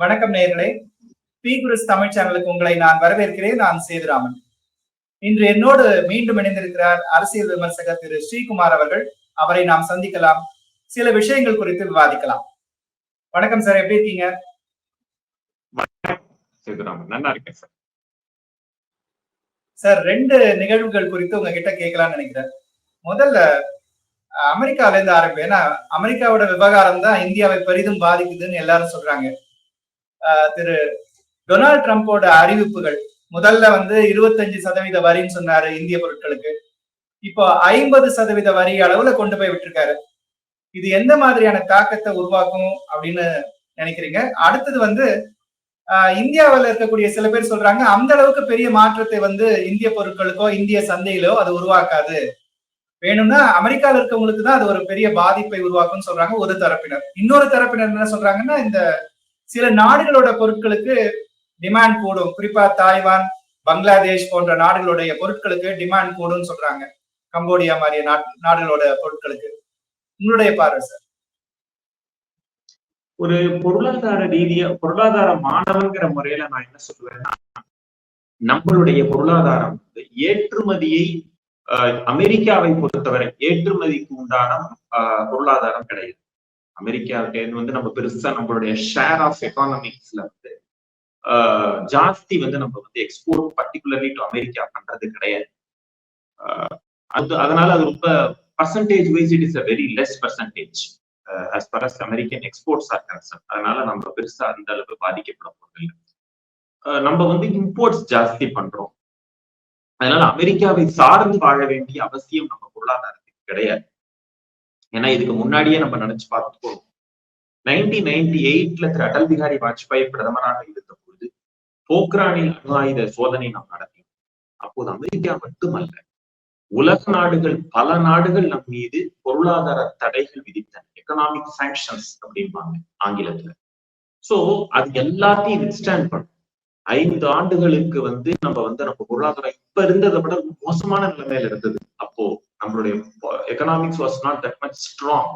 வணக்கம் நேயர்களே. பி குருஸ் தமிழ் சேனலுக்கு உங்களை நான் வரவேற்கிறேன். நான் சேதுராமன். இன்று என்னோடு மீண்டும் இணைந்திருக்கிறார் அரசியல் விமர்சகர் திரு ஸ்ரீகுமார் அவர்கள். அவரை நாம் சந்திக்கலாம். சில விஷயங்கள் குறித்து விவாதிக்கலாம். வணக்கம் சார் எப்படி இருக்கீங்க? சேதுராமன். நல்லா இருக்கேன் சார். சார் ரெண்டு நிகழ்வுகள் குறித்து உங்ககிட்ட கேட்கலாம்னு நினைக்கிறேன். முதல்ல அமெரிக்கால இருந்து ஆரம்பிக்கும் ஏன்னா அமெரிக்காவோட விவகாரம் தான் இந்தியாவை பெரிதும் பாதிக்குதுன்னு எல்லாரும் சொல்றாங்க. திரு டொனால்ட் ட்ரம்ப்போட அறிவிப்புகள். முதல்ல வந்து இருபத்தஞ்சு சதவீத வரின்னு சொன்னாரு இந்திய பொருட்களுக்கு. இப்போ ஐம்பது சதவீத வரி அளவுல கொண்டு போய் விட்டுருக்காரு. இது எந்த மாதிரியான தாக்கத்தை உருவாக்கும் அப்படின்னு நினைக்கிறீங்க? அடுத்தது வந்து ஆஹ் இந்தியாவில் இருக்கக்கூடிய சில பேர் சொல்றாங்க அந்த அளவுக்கு பெரிய மாற்றத்தை வந்து இந்திய பொருட்களுக்கோ இந்திய சந்தையிலோ அது உருவாக்காது. வேணும்னா அமெரிக்கால இருக்கவங்களுக்கு தான் அது ஒரு பெரிய பாதிப்பை உருவாக்கும்னு சொல்றாங்க ஒரு தரப்பினர். இன்னொரு தரப்பினர் என்ன சொல்றாங்கன்னா இந்த சில நாடுகளோட பொருட்களுக்கு டிமாண்ட் கூடும். குறிப்பா தாய்வான் பங்களாதேஷ் போன்ற நாடுகளுடைய பொருட்களுக்கு டிமாண்ட் கூடும் சொல்றாங்க. கம்போடியா மாதிரிய நாட்- நாடுகளோட பொருட்களுக்கு. உங்களுடைய பார்வை சார் ஒரு பொருளாதார ரீதியா பொருளாதார மாணவன்கிற முறையில நான் என்ன சொல்லுவேன்னா நம்மளுடைய பொருளாதாரம் வந்து ஏற்றுமதியை அமெரிக்காவை பொறுத்தவரை ஏற்றுமதிக்கு உண்டான பொருளாதாரம் கிடையாது. அமெரிக்காவுக்கு வந்து நம்ம பெருசா நம்மளுடைய ஷேர் ஆஃப் எக்கானமிக்ஸ்ல வந்து ஜாஸ்தி வந்து நம்ம வந்து எக்ஸ்போர்ட் பர்டிகுலர்லி டு அமெரிக்கா பண்றது கிடையாது. அது அதனால அது ரொம்ப percentage wise it is a very less percentage as far as American exports are concern அதனால நம்ம பெருசா அந்த அளவு பாதிக்கப்பட போறதில்லை. நம்ம வந்து இம்போர்ட்ஸ் ஜாஸ்தி பண்றோம். அதனால அமெரிக்காவை சார்ந்து வாழ வேண்டிய அவசியம் நம்ம பொருளாதாரத்துக்கு கிடையாது. ஏன்னா இதுக்கு முன்னாடியே நம்ம நினைச்சு பார்த்துக்கோ நைன்டீன் நைன்டி எயிட்ல திரு அடல் பிகாரி வாஜ்பாய் பிரதமராக இருந்த பொழுது போக்ரானில் அணு ஆயுத சோதனை நாம் நடத்தினோம். அப்போது அமெரிக்கா மட்டுமல்ல உலக நாடுகள் பல நாடுகள் நம் மீது பொருளாதார தடைகள் விதித்தன. எக்கனாமிக் சாங்ஷன்ஸ் அப்படிம்பாங்க ஆங்கிலத்துல. சோ அது எல்லாத்தையும் வித்ஸ்டாண்ட் பண்ணும். ஐந்து ஆண்டுகளுக்கு வந்து நம்ம வந்து நம்ம பொருளாதாரம் இப்ப இருந்ததை விட மோசமான நிலைமையில இருந்தது அப்போ. நம்மளுடைய economics was not that much strong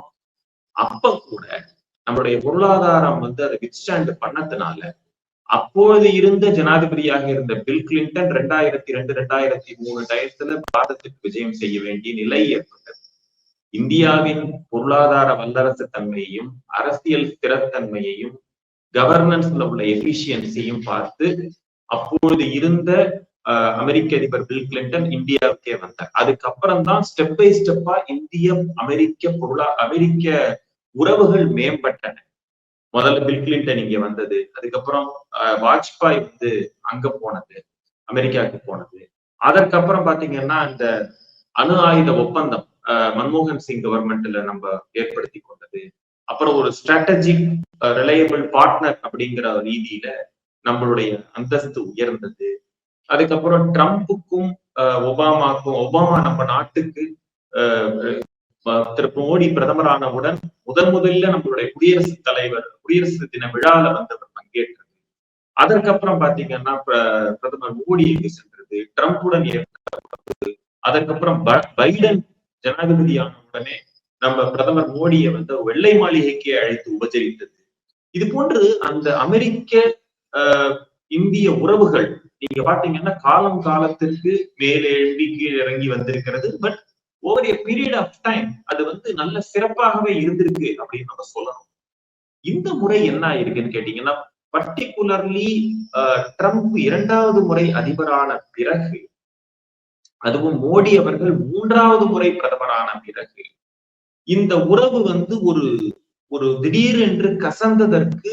அப்ப கூட நம்மளுடைய பொருளாதாரம் வந்து அதை வித்ஸ்டாண்ட் பண்ணதுனால அப்போது இருந்த ஜனாதிபதியாக இருந்த பில் கிளின்டன் ரெண்டாயிரத்தி ரெண்டு ரெண்டாயிரத்தி மூணு டயத்துல பாரதத்துக்கு விஜயம் செய்ய வேண்டிய நிலை ஏற்பட்டது. இந்தியாவின் பொருளாதார வல்லரசு தன்மையையும் அரசியல் ஸ்திரத்தன்மையையும் கவர்னன்ஸ்ல உள்ள எஃபிஷியன்சியும் பார்த்து அப்பொழுது இருந்த அமெரிக்க அதிபர் பில் கிளின்டன் இந்தியாவுக்கே வந்தார். அதுக்கப்புறம் தான் ஸ்டெப் பை ஸ்டெப்பா இந்திய அமெரிக்க பொருளா அமெரிக்க உறவுகள் மேம்பட்டன. முதல்ல பில் கிளின்டன் இங்க வந்தது. அதுக்கப்புறம் வாஜ்பாய் வந்து அங்க போனது அமெரிக்காவுக்கு போனது. அதற்கப்புறம் பாத்தீங்கன்னா இந்த அணு ஆயுத ஒப்பந்தம் அஹ், மன்மோகன் சிங் கவர்மெண்ட்ல நம்ம ஏற்படுத்தி கொண்டது. அப்புறம் ஒரு ஸ்ட்ராட்டஜிக் ரிலையபிள் பார்ட்னர் அப்படிங்கிற ரீதியில நம்மளுடைய அந்தஸ்து உயர்ந்தது. அதுக்கப்புறம் ட்ரம்ப்புக்கும் அஹ், ஒபாமாக்கும் ஒபாமா நம்ம நாட்டுக்கு திரு மோடி பிரதமரானவுடன் முதன் முதல்ல நம்மளுடைய குடியரசுத் தலைவர் குடியரசு தின விழால வந்தவர் பங்கேற்றது. அதற்கப்புறம் பாத்தீங்கன்னா பிரதமர் மோடி எங்கு சென்றது? ட்ரம்புடன் ஏற்பட்டது. அதற்கப்புறம் ப- பைடன் ஜனாதிபதியான உடனே நம்ம பிரதமர் மோடியை வந்து வெள்ளை மாளிகைக்கு அழைத்து உபச்சரித்தது இது போன்று அந்த அமெரிக்க இந்திய உறவுகள் நீங்க பாத்தீங்கன்னா காலம் காலத்திற்கு மேலே எழும்பி கீழே இறங்கி வந்திருக்கிறது. But over a period of time அது வந்து நல்ல சிறப்பாகவே இருந்திருக்கு அப்படின்னு நம்ம சொல்லணும். இந்த முறை என்ன ஆயிருக்குன்னு கேட்டீங்கன்னா பர்டிகுலர்லி ட்ரம்ப் இரண்டாவது முறை அதிபரான பிறகு அதுவும் மோடி அவர்கள் மூன்றாவது முறை பிரதமரான பிறகு இந்த உறவு வந்து ஒரு ஒரு திடீரென்று கசந்ததற்கு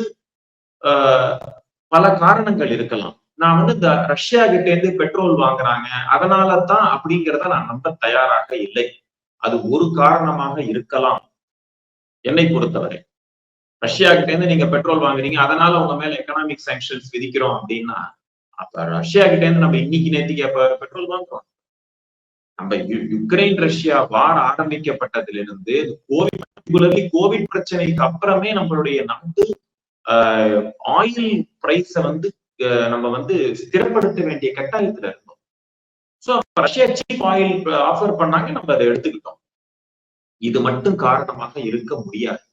பல காரணங்கள் இருக்கலாம். நான் வந்து இந்த ரஷ்யா கிட்ட இருந்து பெட்ரோல் வாங்குறாங்க அதனால தான் அப்படிங்கிறத நான் நம்ப தயாராக இல்லை. அது ஒரு காரணமாக இருக்கலாம். என்னை பொறுத்தவரை. ரஷ்யா கிட்ட இருந்து நீங்க பெட்ரோல் வாங்குறீங்க அதனால உங்க மேல எக்கனாமிக் சாங்ஷன்ஸ் விதிக்கிறோம் அப்படின்னா அப்ப ரஷ்யா கிட்ட இருந்து நம்ம இன்னைக்கு நேத்திக்கு அப்ப பெட்ரோல் வாங்குறோம். நம்ம யு- யுக்ரைன் ரஷ்யா வார் ஆரம்பிக்கப்பட்டதிலிருந்து கோவிட் கோவிட் பிரச்சனைக்கு அப்புறமே நம்மளுடைய நாட்டு ஆயில் பிரைஸ வந்து நம்ம வந்து ஸ்திரப்படுத்த வேண்டிய கட்டாயத்துல இருந்தோம். So Russia cheap oil offer பண்ணாங்க நம்ம அதை எடுத்துக்கிட்டோம். இது மட்டும் காரணமாக இருக்க முடியாது.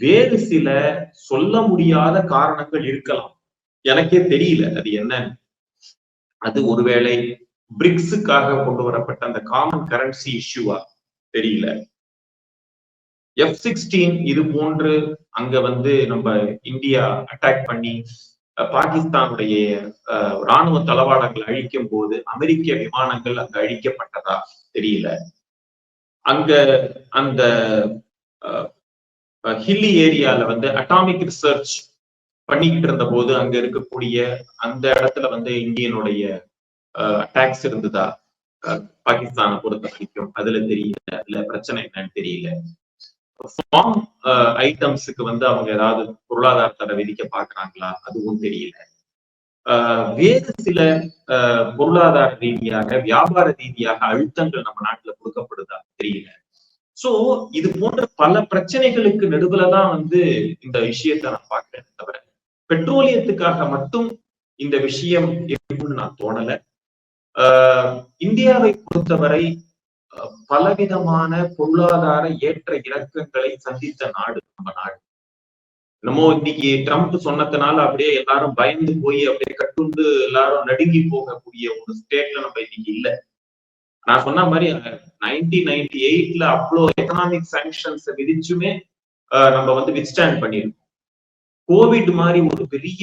வேறு சில சொல்ல முடியாத காரணங்கள் இருக்கலாம். எனக்கே தெரியல அது என்னன்னு அது ஒருவேளை பிரிக்ஸுக்காக கொண்டு வரப்பட்ட அந்த காமன் கரன்சி இஷ்யூவா தெரியல. எஃப் சிக்ஸ்டீன் இது போன்று அங்க வந்து நம்ம இந்தியா அட்டாக் பண்ணி பாகிஸ்தானுடைய அஹ், ராணுவ தளவாடங்கள் அழிக்கும் போது அமெரிக்க விமானங்கள் அங்க அழிக்கப்பட்டதா தெரியல. அங்க அந்த ஹில்லி ஏரியால வந்து அட்டாமிக் ரிசர்ச் பண்ணிக்கிட்டு இருந்த போது அங்க இருக்கக்கூடிய அந்த இடத்துல வந்து இந்தியனுடைய அட்டாக்ஸ் இருந்ததா? அஹ், பாகிஸ்தானை பொறுத்த வரைக்கும் அதுல தெரியல அதுல பிரச்சனை என்னன்னு தெரியல. ஃபார்ம் ஐட்டம்ஸுக்கு uh, வந்து அவங்க ஏதாவது பொருளாதார தடை விதிக்க பாக்குறாங்களா அதுவும் தெரியல. Uh, வேறு சில uh, பொருளாதார ரீதியாக வியாபார ரீதியாக அழுத்தங்கள் நம்ம நாட்டுல கொடுக்கப்படுதா? தெரியல. சோ இது போன்ற பல பிரச்சனைகளுக்கு நடுவுல தான் வந்து இந்த விஷயத்த நான் பாக்குறேன் தவிர பெட்ரோலியத்துக்காக மட்டும் இந்த விஷயம் இருக்கும்னு நான் தோணல. ஆஹ் இந்தியாவை பொறுத்தவரை பலவிதமான பொருளாதார ஏற்ற இறக்கங்களை சந்தித்த நாடு நம்ம நாடு. என்னமோ இன்னைக்கு ட்ரம்ப் சொன்னதுனால அப்படியே எல்லாரும் பயந்து போய் அப்படியே கட்டுண்டு எல்லாரும் நடுங்கி போகக்கூடிய ஒரு ஸ்டேட்ல நம்ம இன்னைக்கு இல்ல. நான் சொன்ன மாதிரி நைன்டீன் நைன்டி எயிட்ல அவ்வளோ எக்கனாமிக் சாங்ஷன்ஸ் விதிச்சுமே நம்ம வந்து வித்ஸ்டாண்ட் பண்ணியிருக்கோம் கோவிட் மாதிரி ஒரு பெரிய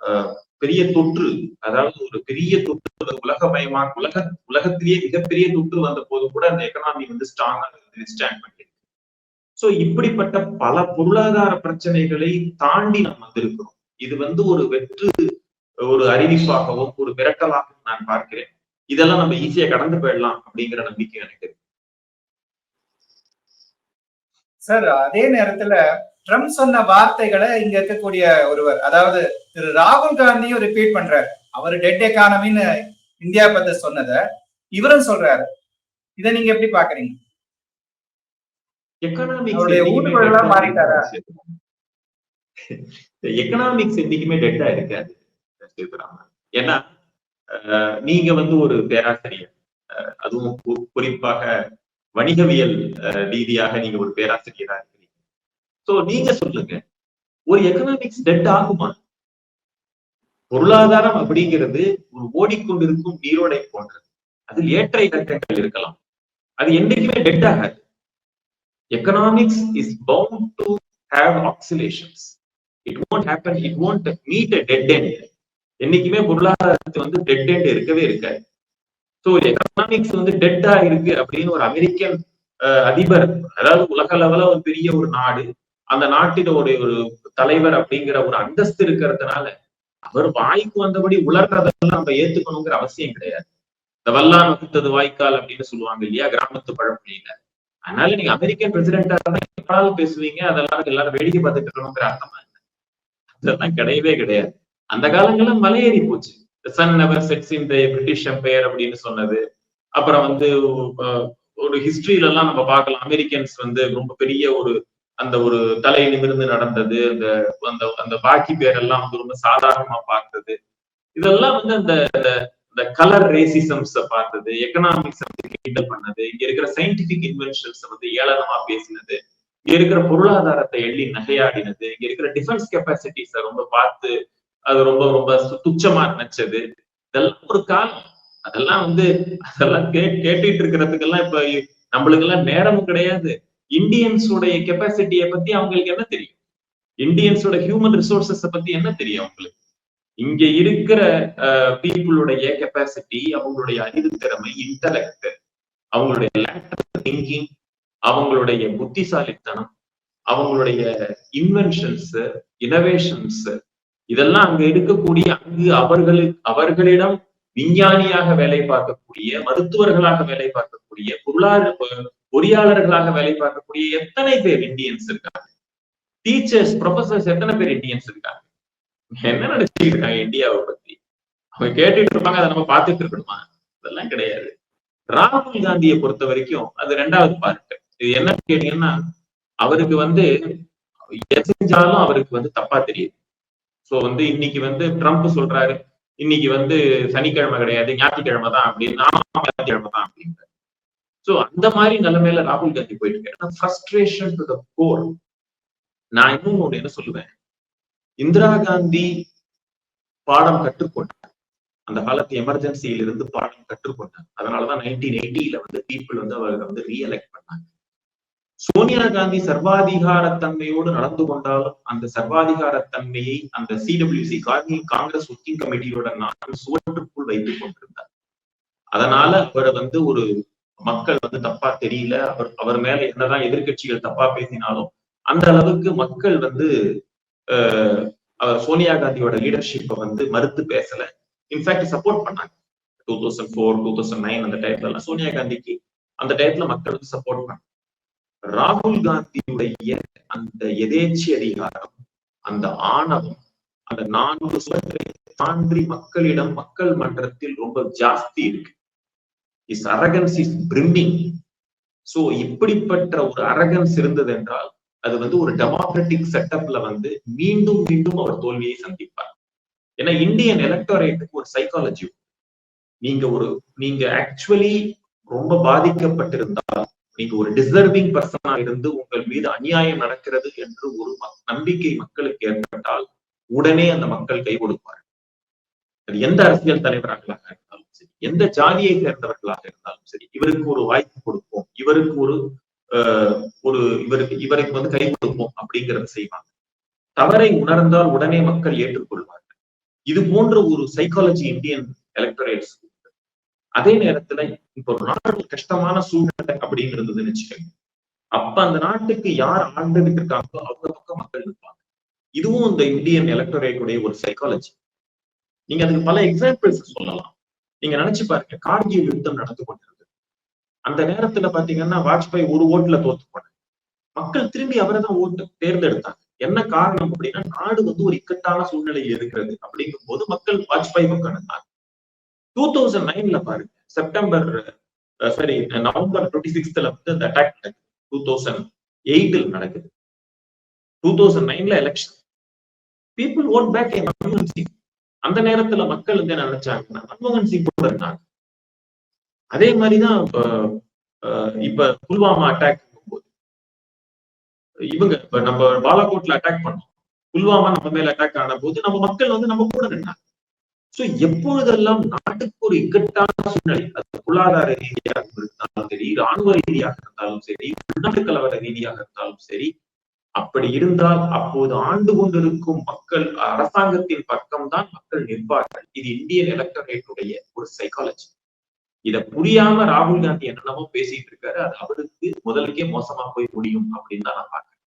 அஹ், பெரிய தொற்று அதாவது ஒரு பெரிய தொற்று உலகமயமா உலக உலகத்திலேயே மிகப்பெரிய தொற்று வந்த போது கூட அந்த எக்கனாமி வந்து ஸ்ட்ராங்கா ஸ்டாண்ட் பண்ணியிருக்கு. சோ இப்படிப்பட்ட பல பொருளாதார பிரச்சனைகளை தாண்டி நம்ம வந்திருக்கிறோம். இது வந்து ஒரு வெற்று ஒரு அறிவிப்பாகவும் ஒரு மிரட்டலாகவும் நான் பார்க்கிறேன். இதெல்லாம் நம்ம ஈஸியா கடந்து போயிடலாம் அப்படிங்கிற நம்பிக்கை எனக்கு சார் அதே நேரத்துல ட்ரம்ப் சொன்ன வார்த்தைகளை இங்க இருக்கக்கூடிய ஒருவர் அதாவது திரு ராகுல் காந்தியும் ரிப்பீட் பண்றாரு. அவர் டெட் எக்கானமின்னு இந்தியா பத்தி சொன்னதை இவரும் சொல்றாரு. இதை நீங்க எப்படி பாக்குறீங்க? எக்கனாமிக்ஸ் என்னைக்குமே டெட்டா இருக்காது. ஏன்னா நீங்க வந்து ஒரு பேராசிரியர். அதுவும் குறிப்பாக வணிகவியல் ரீதியாக நீங்க ஒரு பேராசிரியரா சோ நீங்க சொல்லுங்க ஒரு எக்கனாமிக்ஸ் டெட் ஆகுமா? பொருளாதாரம் அப்படிங்கிறது ஒரு ஓடிக்கொண்டிருக்கும் நீரோடை போன்றது. அதில் ஏற்ற இறக்கங்கள் இருக்கலாம். அது என்னைக்குமே டெட் ஆகாது. Economics is bound to have oscillations it won't happen it won't meet a dead end என்னைக்குமே பொருளாதாரத்து வந்து டெட் எண்ட் இருக்கவே இருக்காது. ஸோ எக்கனாமிக்ஸ் வந்து டெட்டா இருக்கு அப்படின்னு ஒரு அமெரிக்கன் அதிபர் அதாவது உலக அளவுல ஒரு பெரிய ஒரு நாடு அந்த நாட்டினுடைய ஒரு தலைவர் அப்படிங்கிற ஒரு அந்தஸ்து இருக்கிறதுனால அவர் வாய்க்கு வந்தபடி உலர்றதெல்லாம் நம்ம ஏத்துக்கணுங்கிற அவசியம் கிடையாது. இந்த வல்லான் வகுத்தது வாய்க்கால் அப்படின்னு சொல்லுவாங்க இல்லையா கிராமத்து பழமொழியில. அதனால நீங்க அமெரிக்கன் பிரசிடென்டா இருந்தா பேசுவீங்க அதெல்லாம் எல்லாரும் வேடிக்கை பார்த்துட்டு இருக்கணுங்கிற அர்த்தமா என்ன அதெல்லாம் கிடையவே கிடையாது. அந்த காலங்கள்ல மலையேறி போச்சு. Sun never sets in the British empire அப்படின்னு சொன்னது. அப்புறம் வந்து ஒரு ஹிஸ்டரியில எல்லாம் நம்ம பார்க்கலாம். அமெரிக்கன்ஸ் வந்து ரொம்ப பெரிய ஒரு அந்த ஒரு தலை நிமிர்ந்து நடந்தது அந்த அந்த அந்த பாக்கி பேரெல்லாம் வந்து ரொம்ப சாதாரணமா பார்த்தது. இதெல்லாம் வந்து அந்த இந்த கலர் ரேசிசம்ஸ பார்த்தது எக்கனாமிக்ஸ் வந்து கிண்டல் பண்ணது இங்க இருக்கிற சயின்டிபிக் இன்வென்ஷன்ஸ் வந்து ஏளனமா பேசினது இங்க இருக்கிற பொருளாதாரத்தை எள்ளி நகையாடினது இங்க இருக்கிற டிஃபென்ஸ் கெப்பாசிட்டிஸ ரொம்ப பார்த்து அது ரொம்ப ரொம்ப துச்சமா நினைச்சது. இதெல்லாம் ஒரு காலம் அதெல்லாம் வந்து அதெல்லாம் கே கேட்டுட்டு இருக்கிறதுக்கெல்லாம் இப்ப நம்மளுக்கு எல்லாம் நேரமும் கிடையாது. இந்தியன்ஸோடைய கெப்பாசிட்டியை பத்தி அவங்களுக்கு என்ன தெரியும்? இந்தியன்ஸோட ஹியூமன் ரிசோர்சஸ பத்தி என்ன தெரியும் அவங்களுக்கு? இங்க இருக்கிற பீப்புளுடைய கெப்பாசிட்டி அவங்களுடைய அறிவு திறமை இன்டலெக்ட் அவங்களுடைய திங்கிங் அவங்களுடைய புத்திசாலித்தனம் அவங்களுடைய இன்வென்ஷன்ஸ் இனோவேஷன்ஸ் இதெல்லாம் அங்க இருக்கக்கூடிய அங்கு அவர்களுக்கு அவர்களிடம் விஞ்ஞானியாக வேலை பார்க்கக்கூடிய மருத்துவர்களாக வேலை பார்க்கக்கூடிய பொருளாதார பொறியாளர்களாக வேலை பார்க்கக்கூடிய எத்தனை பேர் இந்தியன்ஸ் இருக்காங்க? டீச்சர்ஸ் ப்ரொஃபசர்ஸ் எத்தனை பேர் இந்தியன்ஸ் இருக்காங்க? என்ன நினைச்சிட்டு இருக்காங்க இந்தியாவை பத்தி? அவங்க கேட்டுட்டு இருப்பாங்க அதை நம்ம பார்த்துட்டு இருக்கணுமா? அதெல்லாம் கிடையாது. ராகுல் காந்தியை பொறுத்த வரைக்கும் அது ரெண்டாவது பார்ட் இது என்ன கேட்டீங்கன்னா அவருக்கு வந்து எது அவருக்கு வந்து தப்பா தெரியுது. சோ வந்து இன்னைக்கு வந்து ட்ரம்ப் சொல்றாரு இன்னைக்கு வந்து சனிக்கிழமை கிடையாது ஞாயிற்றுக்கிழமை தான் அப்படின்னு ஞாயிற்றுக்கிழமை தான் அப்படின்னு சோ அந்த மாதிரி நிலைமையில ராகுல் காந்தி போயிட்டு இருக்கேன் ஃப்ரஸ்ட்ரேஷன் டு த கோர் நான் இன்னும் ஒண்ணு என்ன சொல்லுவேன்? இந்திரா காந்தி பாடம் கற்றுக்கொண்டார். அந்த காலத்து எமர்ஜென்சியில இருந்து பாடம் கற்றுக்கொண்டார். அதனாலதான் நைன்டீன் எயிட்டில வந்து பீப்புள் வந்து அவரை வந்து ரீஎலெக்ட் பண்ணாங்க. சோனியா காந்தி சர்வாதிகார தன்மையோடு நடந்து கொண்டாலும் அந்த சர்வாதிகார தன்மையை அந்த சிடபிள்யூசி காங்கிரஸ் ஒர்க்கிங் கமிட்டியோட நான் சுவற்றுக்குள் வைத்துக் கொண்டிருந்தார். அதனால அவரை வந்து ஒரு மக்கள் வந்து தப்பா தெரியல. அவர் அவர் மேல என்னதான் எதிர்கட்சிகள் தப்பா பேசினாலும் அந்த அளவுக்கு மக்கள் வந்து அவர் சோனியா காந்தியோட லீடர்ஷிப்பை வந்து மறுத்து பேசல. இன்ஃபேக்ட் சப்போர்ட் பண்ணாங்க. Two thousand four two thousand nine அந்த டைப்ல எல்லாம் சோனியா காந்திக்கு அந்த டைப்ல மக்கள் வந்து சப்போர்ட் பண்ணாங்க. ராகுல் காந்தியுடைய அந்த எதேச்சி அதிகாரம் அந்த ஆணவம் அந்த நான்கு சுவற்றை தாண்டி மக்களிடம் மக்கள் மன்றத்தில் ரொம்ப ஜாஸ்தி இருக்கு. Is arrogance is brimming so இப்படிப்பட்ட ஒரு அரகன்ஸ் இருந்தது என்றால் அது வந்து ஒரு டெமோக்ராட்டிக் செட்டப்ல வந்து மீண்டும் மீண்டும் அவர் தோல்வியை சந்திப்பார். ஏன்னா இந்தியன் எலக்டோரேட்டுக்கு ஒரு சைக்காலஜி நீங்க ஒரு நீங்க ஆக்சுவலி ரொம்ப பாதிக்கப்பட்டிருந்தால் நீங்க ஒரு டிசர்விங் பர்சனா இருந்து உங்கள் மீது அநியாயம் நடக்கிறது என்று ஒரு நம்பிக்கை மக்களுக்கு ஏற்பட்டால் உடனே அந்த மக்கள் கை கொடுப்பார் அது எந்த அரசியல் தலைவராக எந்த ஜாதியை சேர்ந்தவர்களாக இருந்தாலும் சரி இவருக்கு ஒரு வாய்ப்பு கொடுப்போம். இவருக்கு ஒரு ஒரு இவருக்கு இவருக்கு வந்து கை கொடுப்போம் அப்படிங்கிறத செய்வாங்க. தவறை உணர்ந்தால் உடனே மக்கள் ஏற்றுக்கொள்வார்கள். இது போன்ற ஒரு சைக்காலஜி இந்தியன் எலக்டரேட்ஸ் அதே நேரத்துல இப்ப ஒரு நாடு கஷ்டமான சூழ்நிலை அப்படின்னு இருந்ததுன்னு வச்சுக்கோங்க. அப்ப அந்த நாட்டுக்கு யார் ஆண்டுகிட்டு இருக்காங்களோ அவங்க பக்கம் மக்கள் இருப்பாங்க இதுவும் இந்த இந்தியன் எலக்டரேட்டுடைய ஒரு சைக்காலஜி நீங்க அதுக்கு பல எக்ஸாம்பிள்ஸ் சொல்லலாம். நீங்க நினைச்சு பாருங்க கார்கில் யுத்தம் நடந்து கொண்டிருந்தது. அந்த நேரத்துல பாத்தீங்கன்னா வாஜ்பாய் ஒரு ஓட்டுல தோத்து போனாங்க மக்கள் திரும்பி அவரை தான் ஓட்டு தேர்ந்தெடுத்தாங்க. என்ன காரணம் அப்படின்னா நாடு வந்து ஒரு இக்கட்டான சூழ்நிலையில் இருக்கிறது அப்படிங்கும் போது மக்கள் வாஜ்பாய் பக்கம் நடந்தாங்க டூ தௌசண்ட் நைன்ல பாருங்க செப்டம்பர் சாரி நவம்பர் டுவெண்ட்டி சிக்ஸ்த்ல வந்து இந்த அட்டாக் நடக்குது. டூ தௌசண்ட் எயிட்டில் நடக்குது. டூ தௌசண்ட் நைன்ல election people vote back Singh அந்த நேரத்துல மக்கள் வந்து என்ன நினைச்சாங்கன்னா மன்மோகன் சிங் கூட இருந்தாங்க. அதே மாதிரிதான் இப்ப புல்வாமா அட்டாக் போது இவங்க இப்ப நம்ம பாலாகோட்ல அட்டாக் பண்ணோம். புல்வாமா நம்ம மேல அட்டாக் ஆன போது நம்ம மக்கள் வந்து நம்ம கூட நின்னாங்க. சோ எப்பொழுதெல்லாம் நாட்டுக்கு ஒரு இக்கட்டான சூழ்நிலை அது பொருளாதார ரீதியாக இருந்தாலும் சரி ராணுவ ரீதியாக இருந்தாலும் சரி உள்நாட்டு கலவர ரீதியாக இருந்தாலும் சரி அப்படி இருந்தால் அப்போது ஆண்டு கொண்டிருக்கும் மக்கள் அரசாங்கத்தின் பக்கம்தான் மக்கள் நிற்பார்கள். இது இந்தியன் எலக்டரேட்டுடைய ஒரு சைக்காலஜி இத புரியாம ராகுல் காந்தி என்னென்னமோ பேசிட்டு இருக்காரு. அது அவருக்கு முதலுக்கே மோசமா போய் முடியும் அப்படின்னு தான் நான் பாக்குறேன்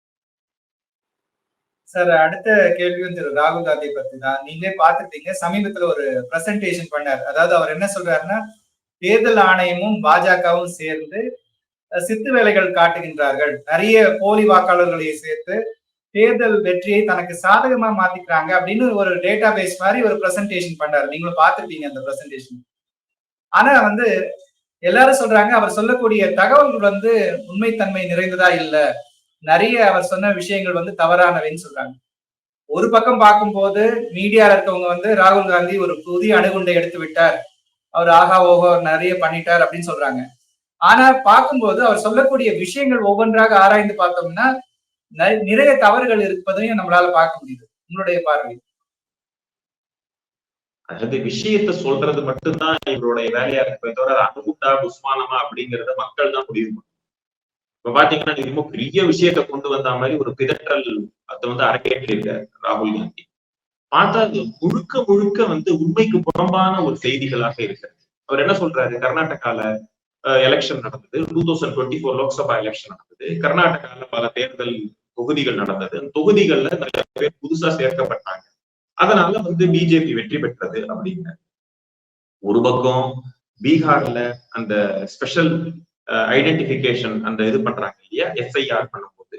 சார் அடுத்த கேள்வி வந்து ராகுல் காந்தி பத்தி தான். நீங்களே பார்த்துட்டீங்க. சமீபத்துல ஒரு பிரசன்டேஷன் பண்ணார். அதாவது அவர் என்ன சொல்றாருன்னா தேர்தல் ஆணையமும் பாஜகவும் சேர்ந்து சித்து வேலைகள் காட்டுகின்றார்கள். நிறைய போலி வாக்காளர்களை சேர்த்து தேர்தல் வெற்றியை தனக்கு சாதகமா மாத்திக்கிறாங்க அப்படின்னு ஒரு டேட்டா பேஸ் மாதிரி ஒரு பிரசன்டேஷன் பண்ணாரு. நீங்களும் பார்த்துருப்பீங்க அந்த பிரசன்டேஷன் ஆனா வந்து எல்லாரும் சொல்றாங்க அவர் சொல்லக்கூடிய தகவல்கள் வந்து உண்மைத்தன்மை நிறைந்ததா இல்ல. நிறைய அவர் சொன்ன விஷயங்கள் வந்து தவறானவைன்னு சொல்றாங்க. ஒரு பக்கம் பார்க்கும்போது மீடியால இருக்கவங்க வந்து ராகுல் காந்தி ஒரு புதிய அணுகுண்டை எடுத்து விட்டார் அவர் ஆகா ஓஹோ நிறைய பண்ணிட்டார் அப்படின்னு சொல்றாங்க. ஆனா பார்க்கும்போது அவர் சொல்லக்கூடிய விஷயங்கள் ஒவ்வொன்றாக ஆராய்ந்து பார்த்தோம்னா நிறைய தவறுகள் இருப்பதையும் நம்மளால பார்க்க முடியுது. உங்களுடைய பார்வை? அதாவது விஷயத்த சொல்றது மட்டும்தான் இவருடைய வேலையா இருப்பதை தவிர அணுகுண்டா உஸ்மானமா அப்படிங்கறத மக்கள் தான் முடிவு பண்ணும் இப்ப பாத்தீங்கன்னா ரொம்ப பெரிய விஷயத்த கொண்டு வந்த மாதிரி ஒரு பிதற்றல் அதை வந்து அரங்கேற்றிருக்காரு ராகுல் காந்தி. பார்த்தா முழுக்க முழுக்க வந்து உண்மைக்கு புறம்பான ஒரு செய்திகளாக இருக்கிறது. அவர் என்ன சொல்றாரு? கர்நாடகால எலெக்ஷன் நடந்தது. Two thousand twenty four Lok Sabha election நடந்தது. கர்நாடகால பல தேர்தல் தொகுதிகள் நடந்தது. தொகுதிகள்ல நிறைய பேர் புதுசா சேர்க்கப்பட்டாங்க. அதனால வந்து பிஜேபி வெற்றி பெற்றது அப்படின்னு. ஒரு பக்கம் பீகார்ல அந்த ஸ்பெஷல் ஐடென்டிபிகேஷன் அந்த இது பண்றாங்க இல்லையா? எஸ்ஐஆர் பண்ணும்போது.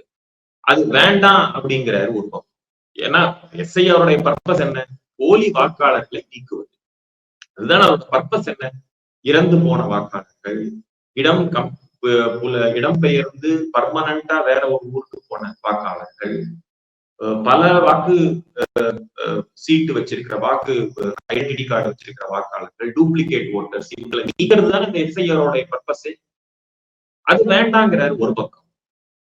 அது வேண்டாம் அப்படிங்கிறாரு ஒரு பக்கம். ஏன்னா எஸ்ஐஆருடைய பர்பஸ் என்ன? போலி வாக்காளர்களை நீக்குவது. அதுதான் அவருடைய பர்பஸ் என்ன? இறந்து போன வாக்காளர்கள் இடம் கம் இடம்பெயர்ந்து பர்மனண்டா வேற ஒரு ஊருக்கு போன வாக்காளர்கள் பல வாக்கு சீட்டு வச்சிருக்கிற வாக்கு ஐடென்டிட்டி கார்டு வச்சிருக்கிற வாக்காளர்கள் டூப்ளிகேட் ஓட்டர்ஸ் இவங்களை நீக்கிறது தானே இந்த எஃப்ஐஆரோட பர்பஸே அது வேண்டாங்கிறார் ஒரு பக்கம்.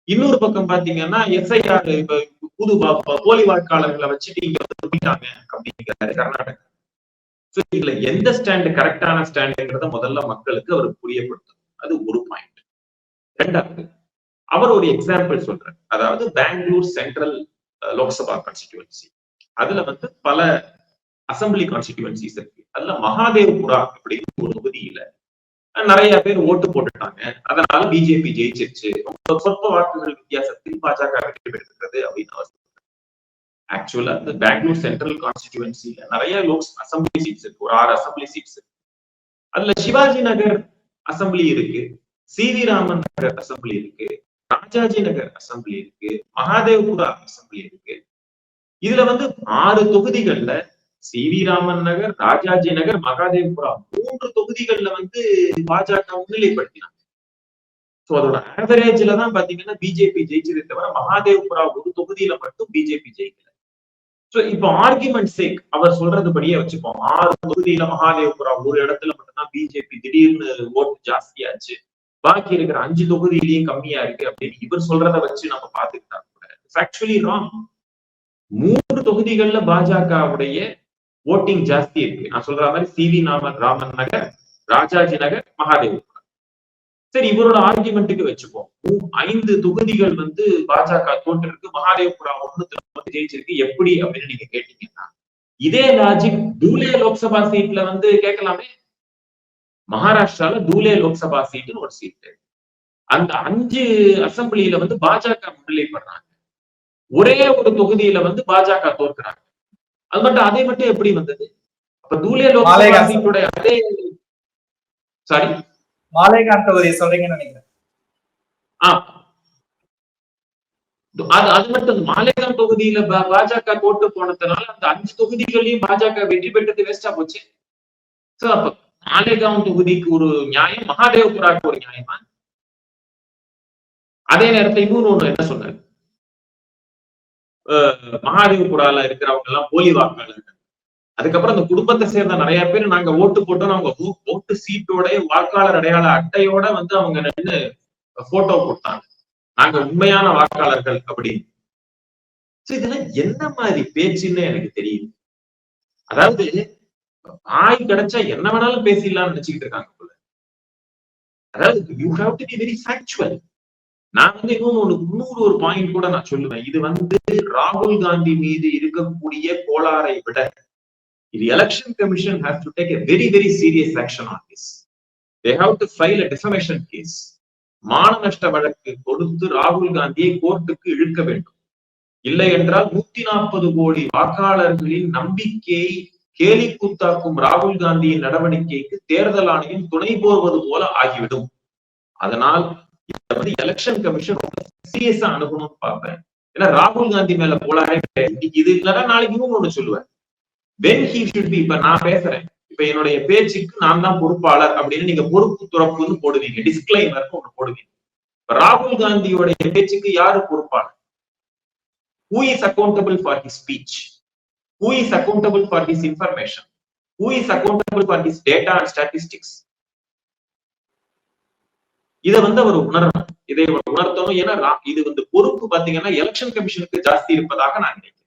இன்னொரு பக்கம் பாத்தீங்கன்னா எஸ்ஐஆர் இப்ப புது வா- போலி வாக்காளர்களை வச்சுட்டு இங்க வந்து போயிட்டாங்க அப்படிங்கிறாரு கர்நாடகா. இதுல எந்த ஸ்டாண்ட் கரெக்டான ஸ்டாண்டுங்கிறத முதல்ல மக்களுக்கு அவர் புரியப்படுத்தணும். அது ஒரு பாயிண்ட் ரெண்டாவது அவர் ஒரு எக்ஸாம்பிள் சொல்றாரு. அதாவது பெங்களூர் சென்ட்ரல் லோக்சபா கான்ஸ்டிடியூன்சி அதுல வந்து பல அசம்பிளி கான்ஸ்டிடியூன்சிஸ் இருக்கு. அதுல மகாதேவ்புரா அப்படின்னு ஒரு தொகுதியில நிறைய பேர் ஓட்டு போட்டுட்டாங்க. அதனால பிஜேபி ஜெயிச்சிருச்சு. ரொம்ப சொற்ப வாக்குகள் வித்தியாசத்தில் பாஜக வெற்றி பெற்றிருக்கிறது அப்படின்னு அவர் ஆக்சுவலா இந்த பெங்களூர் சென்ட்ரல் கான்ஸ்டிடியூன்சில நிறைய லோக் அசம்பிளி சீட்ஸ் இருக்கு. ஒரு ஆறு அசம்பிளி சீட்ஸ் இருக்கு. அதுல சிவாஜி நகர் அசம்பிளி இருக்கு. C V Raman Nagar assembly இருக்கு. ராஜாஜி நகர் அசம்பிளி இருக்கு. மகாதேவ்புரா அசம்பிளி இருக்கு. இதுல வந்து ஆறு தொகுதிகள்ல சி வி ராமன் நகர் ராஜாஜி நகர் மகாதேவ்புரா மூன்று தொகுதிகள்ல வந்து பாஜக முன்னிலைப்படுத்தினாங்க. சோ அதோட ஆவரேஜ்ல தான் பாத்தீங்கன்னா பிஜேபி ஜெயிச்சதே தவிர மகாதேவ்புரா ஒரு தொகுதியில மட்டும் பிஜேபி ஜெயிக்கல. சோ இப்போ ஆர்குமெண்ட் சேக் அவர் சொல்றதுபடியே வச்சுப்போம். ஆறு தொகுதியில மகாதேவபுரா ஒரு இடத்துல மட்டும்தான் பிஜேபி திடீர்னு ஓட்டு ஜாஸ்தியாச்சு. பாக்கி இருக்கிற அஞ்சு தொகுதியிலயும் கம்மியா இருக்கு அப்படின்னு இவர் சொல்றத வச்சு நம்ம பாத்துக்கிட்டா கூட. ஆக்சுவலி ராங் மூன்று தொகுதிகள்ல பாஜகவுடைய ஓட்டிங் ஜாஸ்தி இருக்கு. நான் சொல்ற மாதிரி சி வி ராமன் ராமன் நகர் ராஜாஜி நகர் மகாதேவ் சரி இவரோட ஆர்குமெண்ட்டுக்கு வச்சுப்போம். ஐந்து தொகுதிகள் வந்து பாஜக தோற்றிருக்கு. மகாதேவ்புரா வந்து ஜெயிச்சிருக்கு. எப்படி அப்படின்னு நீங்க கேட்டீங்கன்னா இதே லாஜிக் தூலே லோக்சபா சீட்ல வந்து கேட்கலாமே. மகாராஷ்டிரால தூலே லோக்சபா சீட்டுன்னு ஒரு சீட்டு அந்த அஞ்சு அசம்பிளியில வந்து பாஜக முன்னிலைப்படுறாங்க ஒரே ஒரு தொகுதியில வந்து பாஜக தோற்கிறாங்க. அது மட்டும் அதை மட்டும் எப்படி வந்தது? அப்ப தூலே லோக்சபா. சீட்டுடைய அதே சாரி மாலேகான் தொகுதியை சொல்றீங்கன்னு நினைக்கிறேன். அது அது மட்டும் இல்ல. மாலேகான் தொகுதியில பாஜக கோட்டு போனதுனால அந்த அஞ்சு தொகுதிகளையும் பாஜக வெற்றி பெற்றது வேஸ்டா போச்சு. சோ அப்ப மாலேகான் தொகுதிக்கு ஒரு நியாயம் மகாதேவபுராக்கு ஒரு நியாயமா? அதே நேரத்துல இன்னொரு ஒண்ணு என்ன சொன்னாரு அஹ் மகாதேவபுரால இருக்கிறவங்க எல்லாம் போலி வாக்காளர்கள். அதுக்கப்புறம் அந்த குடும்பத்தை சேர்ந்த நிறைய பேர் நாங்க ஓட்டு போட்டோம் அவங்க ஓட்டு சீட்டோட வாக்காளர் அடையாள அட்டையோட வந்து அவங்க நின்று போட்டோ போட்டாங்க. நாங்க உண்மையான வாக்காளர்கள் அப்படின்னு. இதுல என்ன மாதிரி பேச்சுன்னு எனக்கு தெரியுது அதாவது ஆய் கிடைச்சா என்ன வேணாலும் பேசிடலாம்னு நினைச்சுக்கிட்டு இருக்காங்க போல. அதாவது you have to be very factual நான் வந்து இன்னும் ஒரு இன்னொரு ஒரு பாயிண்ட் கூட நான் சொல்லுவேன். இது வந்து ராகுல் காந்தி மீது இருக்கக்கூடிய கோளாறை விட இது election commission has to take a very very serious action on this. They have to file a defamation case மான நஷ்ட வழக்கு கொடுத்து ராகுல் காந்தியை கோர்ட்டுக்கு இழுக்க வேண்டும். இல்லை என்றால் நூத்தி நாற்பது கோடி வாக்காளர்களின் நம்பிக்கையை கேலி கூத்தாக்கும் ராகுல் காந்தியின் நடவடிக்கைக்கு தேர்தல் ஆணையம் துணை போவது போல ஆகிவிடும். அதனால் இதை வந்து எலெக்ஷன் கமிஷன் சீரியஸா அணுகணும்னு பார்ப்பேன். ஏன்னா ராகுல் காந்தி மேல போலாரே கிடையாது. இன்னைக்கு இது இல்லைன்னா நாளைக்கு இன்னும் ஒண்ணு சொல்லுவேன் வென் ஹி ஷுட் பி இப்ப நான் பேசுறேன். இப்ப என்னுடைய பேச்சுக்கு நான் தான் பொறுப்பாளர் அப்படின்னு நீங்க பொறுப்பு துறப்புன்னு போடுவீங்க. டிஸ்கிளைமர் ஒண்ணு போடுவீங்க. இப்ப ராகுல் காந்தியோடைய பேச்சுக்கு யாரு பொறுப்பாளர்? Who is accountable for his speech who is accountable for his information who is accountable for his data and statistics இதை வந்து அவர் உணரணும். இதை உணர்த்தணும். ஏன்னா இது வந்து பொறுப்பு பாத்தீங்கன்னா எலெக்ஷன் கமிஷனுக்கு ஜாஸ்தி இருப்பதாக நான் நினைக்கிறேன்.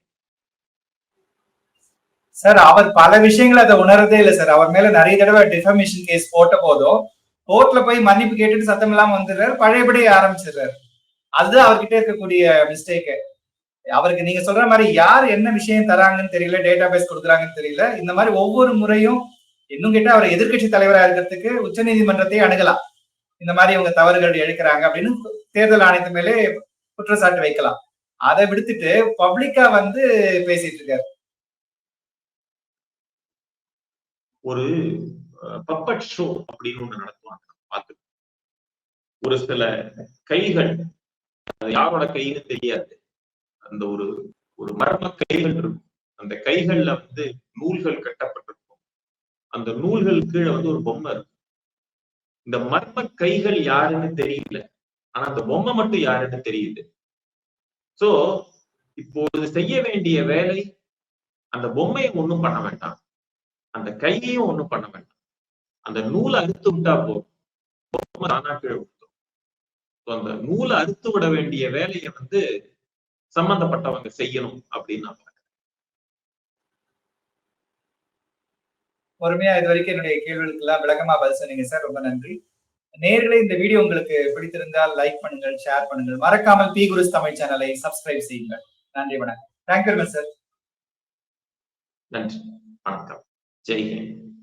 சார் அவர் பல விஷயங்களை அதை உணர்றதே இல்லை சார். அவர் மேல நிறைய தடவை டிஃபர்மேஷன் கேஸ் போட்ட போதும் கோர்ட்ல போய் மன்னிப்பு கேட்டுட்டு சத்தம் இல்லாம வந்துடுறாரு பழையபடி ஆரம்பிச்சிடுறாரு. அதுதான் அவர்கிட்ட இருக்கக்கூடிய மிஸ்டேக்கு அவருக்கு நீங்க சொல்ற மாதிரி யார் என்ன விஷயம் தராங்கன்னு தெரியல டேட்டா பேஸ் கொடுக்குறாங்கன்னு தெரியல. இந்த மாதிரி ஒவ்வொரு முறையும் இன்னும் கேட்டா அவர் எதிர்க்கட்சி தலைவரா இருக்கிறதுக்கு உச்சநீதிமன்றத்தை அணுகலாம். இந்த மாதிரி இவங்க தவறுகள் எழுக்கிறாங்க அப்படின்னு தேர்தல் ஆணையத்து மேலே குற்றச்சாட்டு வைக்கலாம். அதை விடுத்துட்டு பப்ளிக்கா வந்து பேசிட்டு இருக்காரு. ஒரு பப்பட் ஷோ அப்படின்னு ஒண்ணு நடத்துவாங்க. பார்த்து ஒரு சில கைகள் அது யாரோட கைன்னு தெரியாது. அந்த ஒரு ஒரு மர்ம கைகள் இருக்கும். அந்த கைகள்ல வந்து நூல்கள் கட்டப்பட்டிருக்கும். அந்த நூல்கள் கீழே வந்து ஒரு பொம்மை இருக்கும். இந்த மர்ம கைகள் யாருன்னு தெரியல. ஆனா அந்த பொம்மை மட்டும் யாருன்னு தெரியுது. சோ இப்போது செய்ய வேண்டிய வேலை அந்த பொம்மையை ஒண்ணும் பண்ண வேண்டாம். அந்த கையையும் ஒண்ணும் பண்ண வேண்டாம். அந்த நூலை அறுத்து விட்டா போதும். தானா கீழே. அந்த நூலை அறுத்து விட வேண்டிய வேலையை வந்து சம்பந்தப்பட்டவங்க செய்யணும் அப்படின்னு நான் பார்க்கிறேன். பொறுமையா இது வரைக்கும் என்னுடைய கேள்விகளுக்கு எல்லாம் விளக்கமா பதில் சொன்னீங்க சார். ரொம்ப நன்றி. நேர்களே இந்த வீடியோ உங்களுக்கு பிடித்திருந்தால் லைக் பண்ணுங்கள் ஷேர் பண்ணுங்கள். மறக்காமல் பி குருஸ் தமிழ் சேனலை சப்ஸ்கிரைப் செய்யுங்கள். நன்றி வணக்கம். தேங்க்யூ சார் நன்றி. வணக்கம். taking